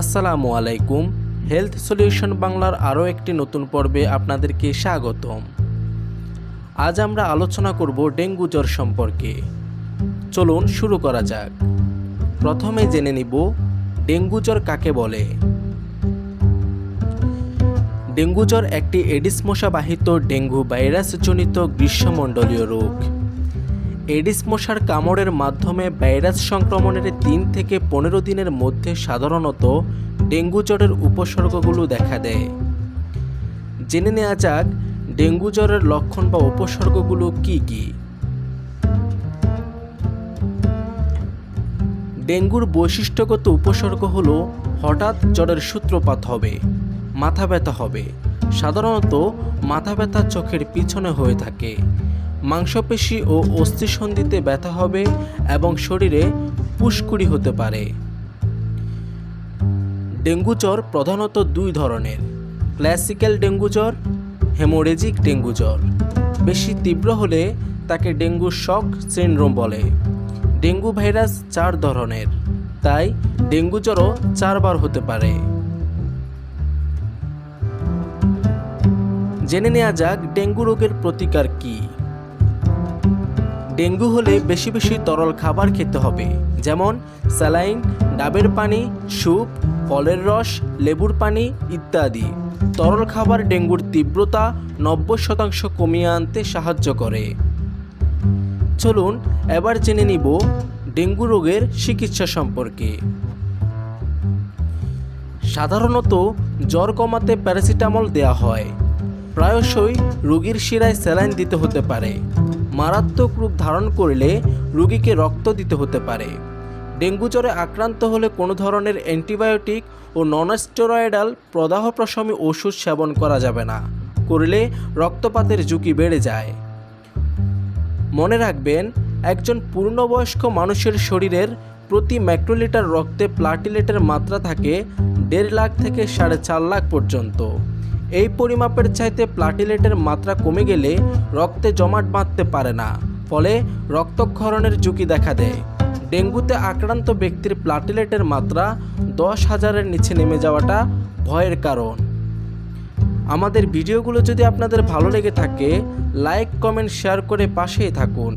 আসসালামু আলাইকুম, health solution বাংলার আরও একটি নতুন পর্বে আপনাদেরকে স্বাগতম। আজ আমরা আলোচনা করব ডেঙ্গু জ্বর সম্পর্কে। চলুন শুরু করা যাক। প্রথমে জেনে নিব, ডেঙ্গু জ্বর কাকে বলে? ডেঙ্গু জ্বর একটি এডিস মশাবাহিত ডেঙ্গু ভাইরাসজনিত গ্রীষ্মমণ্ডলীয় রোগ। এডিস মশার কামড়ের মাধ্যমে ভাইরাস সংক্রমণের তিন থেকে পনেরো দিনের মধ্যে সাধারণত ডেঙ্গু জ্বরের উপসর্গগুলো দেখা দেয়। জেনে নেওয়া যাক, ডেঙ্গু জ্বরের লক্ষণ বা উপসর্গগুলো কি কি? ডেঙ্গুর বৈশিষ্ট্যগত উপসর্গ হলো, হঠাৎ জ্বরের সূত্রপাত হবে, মাথা ব্যথা হবে। সাধারণত মাথা ব্যথা চোখের পিছনে হয়ে থাকে। মাংসপেশি ও অস্থিসন্ধিতে ব্যথা হবে এবং শরীরে পুষ্কুড়ি হতে পারে। ডেঙ্গু জ্বর প্রধানত দুই ধরনের, ক্লাসিক্যাল ডেঙ্গু জ্বর হেমোরেজিক ডেঙ্গু জ্বর বেশি তীব্র হলে তাকে ডেঙ্গু শক সিনড্রোম বলে। ডেঙ্গু ভাইরাস চার ধরনের, তাই ডেঙ্গু জ্বরও চারবার হতে পারে। জেনে নেওয়া যাক ডেঙ্গু রোগের প্রতিকার কী। ডেঙ্গু হলে বেশি বেশি তরল খাবার খেতে হবে, যেমন স্যালাইন, ডাবের পানি, স্যুপ, ফলের রস, লেবুর পানি ইত্যাদি। তরল খাবার ডেঙ্গুর তীব্রতা নব্বই শতাংশ কমিয়ে আনতে সাহায্য করে। চলুন, এবার জেনে নিব ডেঙ্গু রোগের চিকিৎসা সম্পর্কে। সাধারণত জ্বর কমাতে প্যারাসিটামল দেওয়া হয়। প্রায়শই রোগীর শিরায় স্যালাইন দিতে হতে পারে। মারাত্মক রূপ ধারণ করলে রোগীকে রক্ত দিতে হতে পারে। ডেঙ্গু জ্বরে আক্রান্ত হলে কোনো ধরনের অ্যান্টিবায়োটিক ও ননস্টেরয়েডাল প্রদাহপ্রশমী ওষুধ সেবন করা যাবে না, করলে রক্তপাতের ঝুঁকি বেড়ে যায়। মনে রাখবেন, একজন পূর্ণবয়স্ক মানুষের শরীরের প্রতি ম্যাক্রোলিটার রক্তে প্লাটিলেটের মাত্রা থাকে দেড় লাখ থেকে সাড়ে চার লাখ পর্যন্ত। এই পরিমাপের চাইতে প্লাটিলেটের মাত্রা কমে গেলে রক্তে জমাট বাঁধতে পারে না, ফলে রক্তক্ষরণের ঝুঁকি দেখা দেয়। ডেঙ্গুতে আক্রান্ত ব্যক্তির প্লাটিলেটের মাত্রা দশ হাজারের নিচে নেমে যাওয়াটা ভয়ের কারণ। আমাদের ভিডিওগুলো যদি আপনাদের ভালো লেগে থাকে, লাইক, কমেন্ট, শেয়ার করে পাশেই থাকুন।